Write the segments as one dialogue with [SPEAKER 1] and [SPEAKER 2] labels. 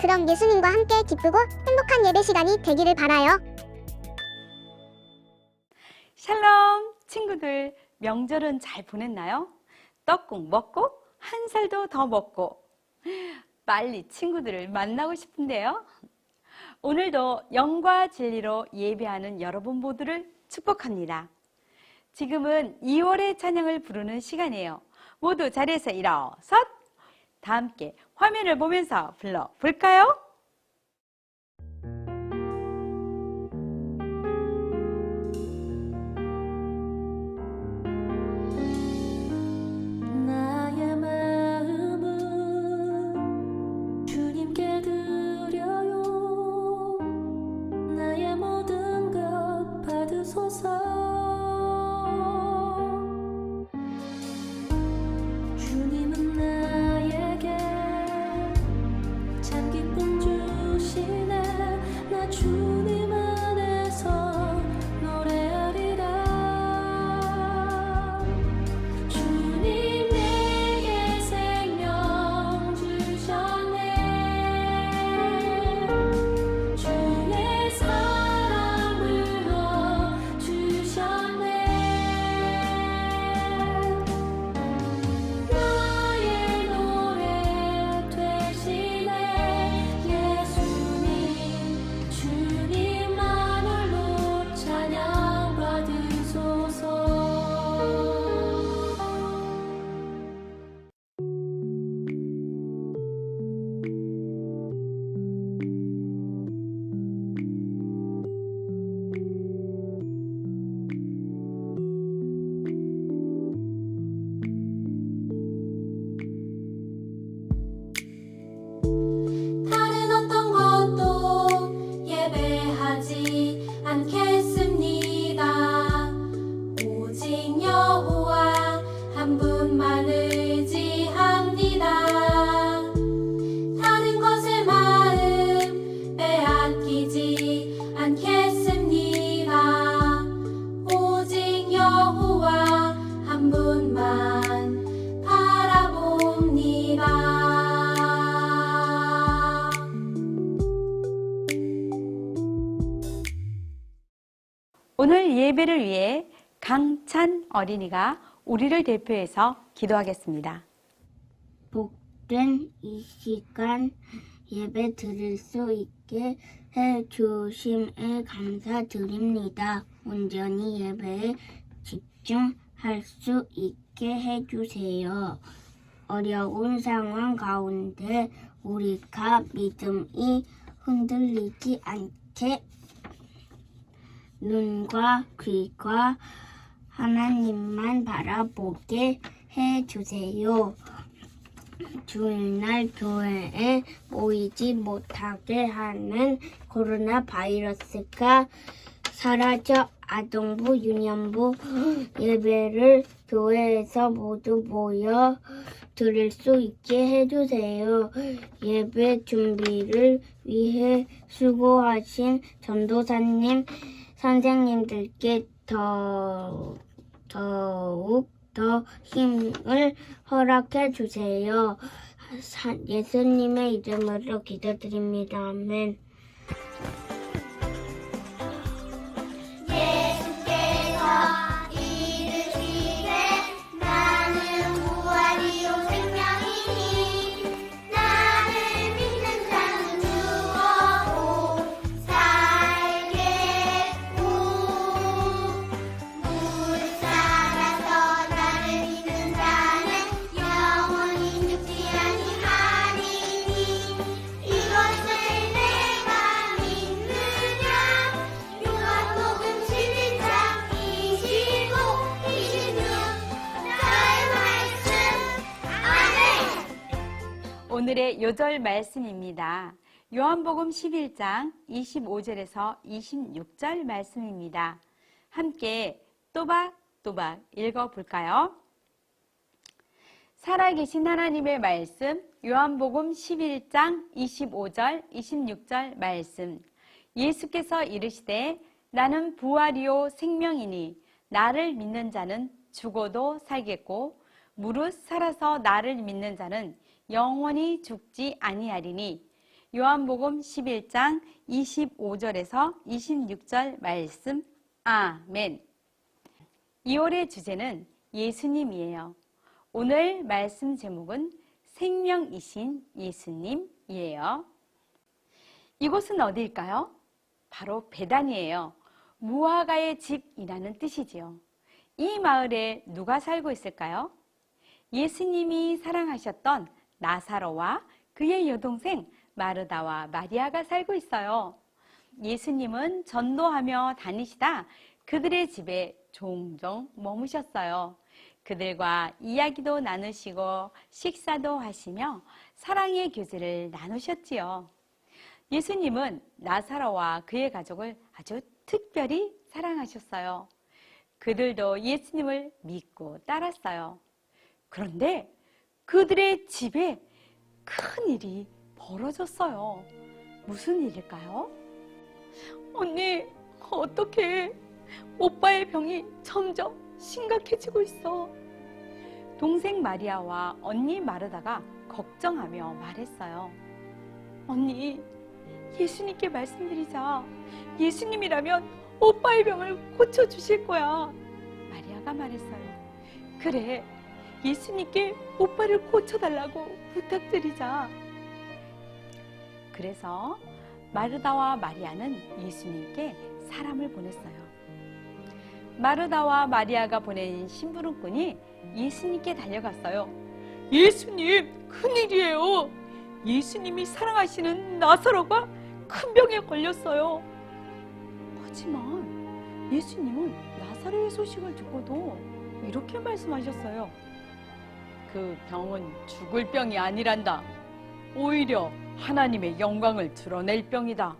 [SPEAKER 1] 그럼 예수님과 함께 기쁘고 행복한 예배 시간이 되기를 바라요.
[SPEAKER 2] 샬롬 친구들 명절은 잘 보냈나요? 떡국 먹고 한 살도 더 먹고 빨리 친구들을 만나고 싶은데요. 오늘도 영과 진리로 예배하는 여러분 모두를 축복합니다. 지금은 2월의 찬양을 부르는 시간이에요. 모두 자리에서 일어서 다 함께 화면을 보면서 불러 볼까요? 강찬 어린이가 우리를 대표해서 기도하겠습니다.
[SPEAKER 3] 복된 이 시간 예배 드릴 수 있게 해 주심에 감사드립니다. 온전히 예배에 집중할 수 있게 해 주세요. 어려운 상황 가운데 우리가 믿음이 흔들리지 않게 눈과 귀가 하나님만 바라보게 해 주세요. 주일날 교회에 모이지 못하게 하는 코로나 바이러스가 사라져 아동부, 유년부 예배를 교회에서 모두 모여 드릴 수 있게 해주세요. 예배 준비를 위해 수고하신 전도사님, 선생님들께 더, 더욱 더 힘을 허락해 주세요. 사- 예수님의 이름으로 기도드립니다. 아멘.
[SPEAKER 2] 요절 말씀입니다. 요한복음 11장 25절에서 26절 말씀입니다. 함께 또박또박 읽어볼까요? 살아계신 하나님의 말씀, 요한복음 11장 25절, 26절 말씀. 예수께서 이르시되 나는 부활이요 생명이니 나를 믿는 자는 죽어도 살겠고 무릇 살아서 나를 믿는 자는 영원히 죽지 아니하리니 요한복음 11장 25절에서 26절 말씀 아멘. 2월의 주제는 예수님이에요. 오늘 말씀 제목은 생명이신 예수님이에요. 이곳은 어디일까요? 바로 베단이에요. 무화과의 집이라는 뜻이지요. 이 마을에 누가 살고 있을까요? 예수님이 사랑하셨던 나사로와 그의 여동생 마르다와 마리아가 살고 있어요. 예수님은 전도하며 다니시다 그들의 집에 종종 머무셨어요. 그들과 이야기도 나누시고 식사도 하시며 사랑의 교제를 나누셨지요. 예수님은 나사로와 그의 가족을 아주 특별히 사랑하셨어요. 그들도 예수님을 믿고 따랐어요. 그런데 그들의 집에 큰 일이 벌어졌어요. 무슨 일일까요? 언니, 어떻게 오빠의 병이 점점 심각해지고 있어. 동생 마리아와 언니 마르다가 걱정하며 말했어요. 언니, 예수님께 말씀드리자. 예수님이라면 오빠의 병을 고쳐주실 거야. 마리아가 말했어요. 그래, 예수님께 오빠를 고쳐달라고 부탁드리자. 그래서 마르다와 마리아는 예수님께 사람을 보냈어요. 마르다와 마리아가 보낸 심부름꾼이 예수님께 달려갔어요. 예수님, 큰일이에요. 예수님이 사랑하시는 나사로가 큰 병에 걸렸어요. 하지만 예수님은 나사로의 소식을 듣고도 이렇게 말씀하셨어요. 그 병은 죽을 병이 아니란다. 오히려 하나님의 영광을 드러낼 병이다.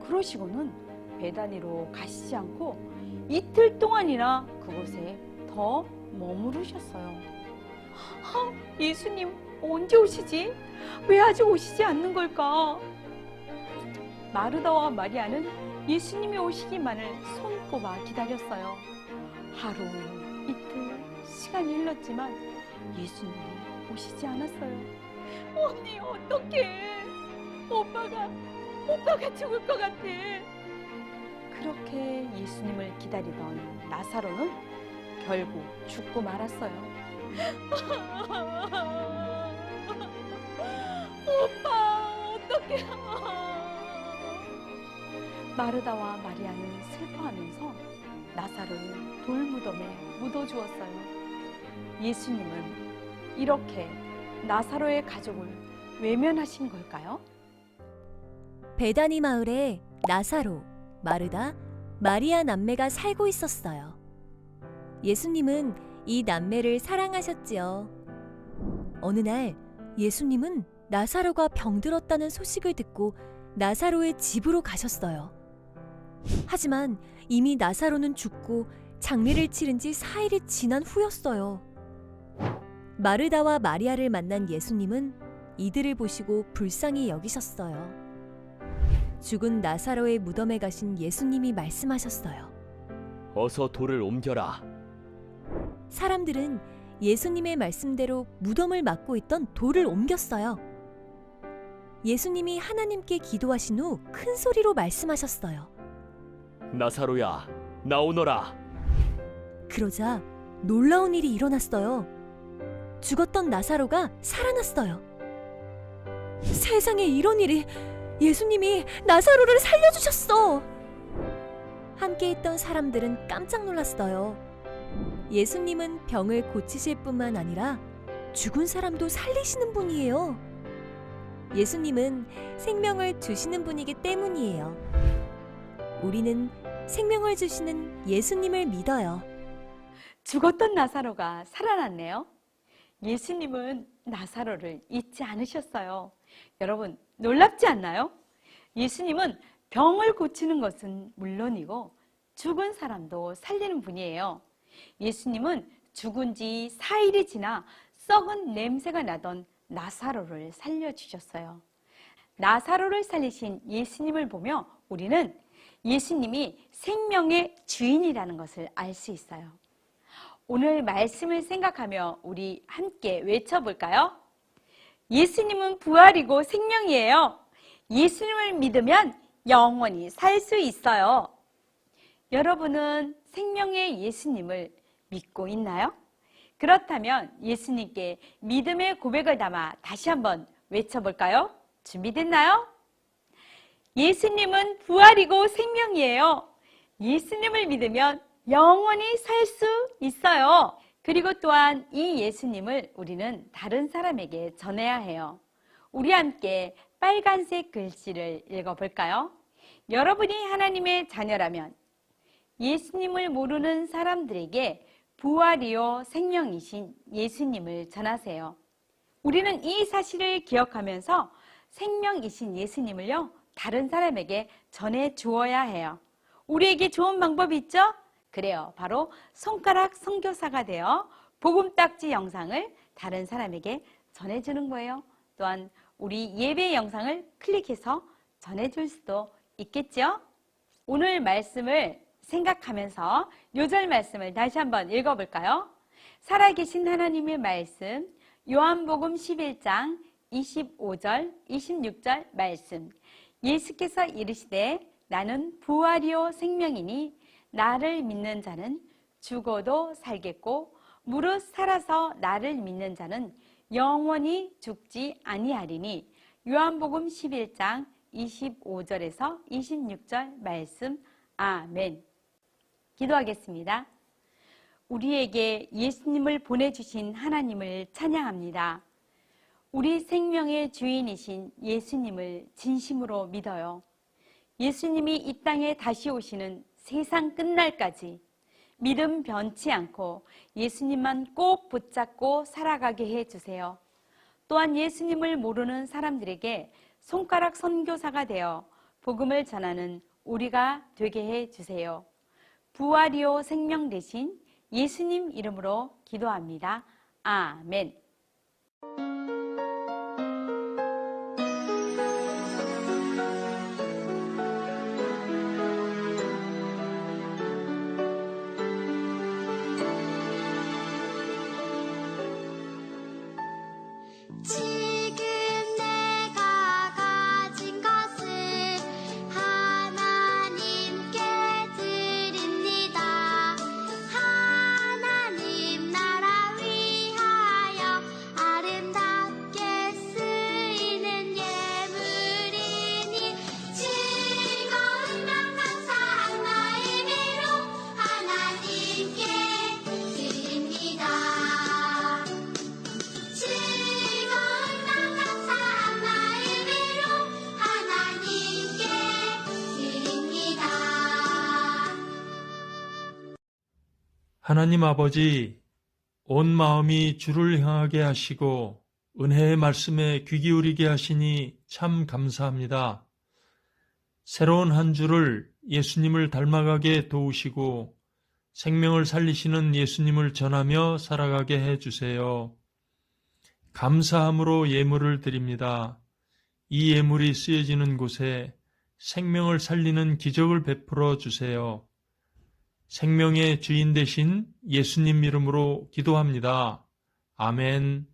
[SPEAKER 2] 그러시고는 베다니로 가시지 않고 이틀 동안이나 그곳에 더 머무르셨어요. 아, 예수님 언제 오시지? 왜 아직 오시지 않는 걸까? 마르다와 마리아는 예수님이 오시기만을 손꼽아 기다렸어요. 하루, 이틀, 시간이 흘렀지만 예수님이 오시지 않았어요. 언니, 어떡해. 오빠가, 오빠가 죽을 것 같아. 그렇게 예수님을 기다리던 나사로는 결국 죽고 말았어요. 오빠, 어떡해. 마르다와 마리아는 슬퍼하면서 나사로를 돌무덤에 묻어주었어요. 예수님은 이렇게 나사로의 가족을 외면하신 걸까요?
[SPEAKER 4] 베다니 마을에 나사로, 마르다, 마리아 남매가 살고 있었어요. 예수님은 이 남매를 사랑하셨지요. 어느 날 예수님은 나사로가 병들었다는 소식을 듣고 나사로의 집으로 가셨어요. 하지만 이미 나사로는 죽고 장례를 치른 지 4일이 지난 후였어요. 마르다와 마리아를 만난 예수님은 이들을 보시고 불쌍히 여기셨어요. 죽은 나사로의 무덤에 가신 예수님이 말씀하셨어요.
[SPEAKER 5] 어서 돌을 옮겨라.
[SPEAKER 4] 사람들은 예수님의 말씀대로 무덤을 막고 있던 돌을 옮겼어요. 예수님이 하나님께 기도하신 후 큰 소리로 말씀하셨어요.
[SPEAKER 5] 나사로야, 나오너라.
[SPEAKER 4] 그러자 놀라운 일이 일어났어요. 죽었던 나사로가 살아났어요. 세상에 이런 일이 예수님이 나사로를 살려주셨어. 함께 있던 사람들은 깜짝 놀랐어요. 예수님은 병을 고치실 뿐만 아니라 죽은 사람도 살리시는 분이에요. 예수님은 생명을 주시는 분이기 때문이에요. 우리는 생명을 주시는 예수님을 믿어요.
[SPEAKER 2] 죽었던 나사로가 살아났네요. 예수님은 나사로를 잊지 않으셨어요. 여러분, 놀랍지 않나요? 예수님은 병을 고치는 것은 물론이고 죽은 사람도 살리는 분이에요. 예수님은 죽은 지 4일이 지나 썩은 냄새가 나던 나사로를 살려주셨어요. 나사로를 살리신 예수님을 보며 우리는 예수님이 생명의 주인이라는 것을 알 수 있어요. 오늘 말씀을 생각하며 우리 함께 외쳐볼까요? 예수님은 부활이고 생명이에요. 예수님을 믿으면 영원히 살 수 있어요. 여러분은 생명의 예수님을 믿고 있나요? 그렇다면 예수님께 믿음의 고백을 담아 다시 한번 외쳐볼까요? 준비됐나요? 예수님은 부활이고 생명이에요. 예수님을 믿으면 영원히 살 수 있어요. 그리고 또한 이 예수님을 우리는 다른 사람에게 전해야 해요. 우리 함께 빨간색 글씨를 읽어볼까요? 여러분이 하나님의 자녀라면 예수님을 모르는 사람들에게 부활이요 생명이신 예수님을 전하세요. 우리는 이 사실을 기억하면서 생명이신 예수님을요, 다른 사람에게 전해 주어야 해요. 우리에게 좋은 방법이 있죠? 그래요. 바로 손가락 선교사가 되어 복음 딱지 영상을 다른 사람에게 전해주는 거예요. 또한 우리 예배 영상을 클릭해서 전해줄 수도 있겠죠? 오늘 말씀을 생각하면서 요절 말씀을 다시 한번 읽어볼까요? 살아계신 하나님의 말씀, 요한복음 11장 25절, 26절 말씀. 예수께서 이르시되 나는 부활이요 생명이니 나를 믿는 자는 죽어도 살겠고 무릇 살아서 나를 믿는 자는 영원히 죽지 아니하리니 요한복음 11장 25절에서 26절 말씀 아멘. 기도하겠습니다. 우리에게 예수님을 보내주신 하나님을 찬양합니다. 우리 생명의 주인이신 예수님을 진심으로 믿어요. 예수님이 이 땅에 다시 오시는 세상 끝날까지 믿음 변치 않고 예수님만 꼭 붙잡고 살아가게 해 주세요. 또한 예수님을 모르는 사람들에게 손가락 선교사가 되어 복음을 전하는 우리가 되게 해 주세요. 부활이요 생명 대신 예수님 이름으로 기도합니다. 아멘.
[SPEAKER 6] 하나님 아버지, 온 마음이 주를 향하게 하시고 은혜의 말씀에 귀 기울이게 하시니 참 감사합니다. 새로운 한 주를 예수님을 닮아가게 도우시고 생명을 살리시는 예수님을 전하며 살아가게 해 주세요. 감사함으로 예물을 드립니다. 이 예물이 쓰여지는 곳에 생명을 살리는 기적을 베풀어 주세요. 생명의 주인 되신 예수님 이름으로 기도합니다. 아멘.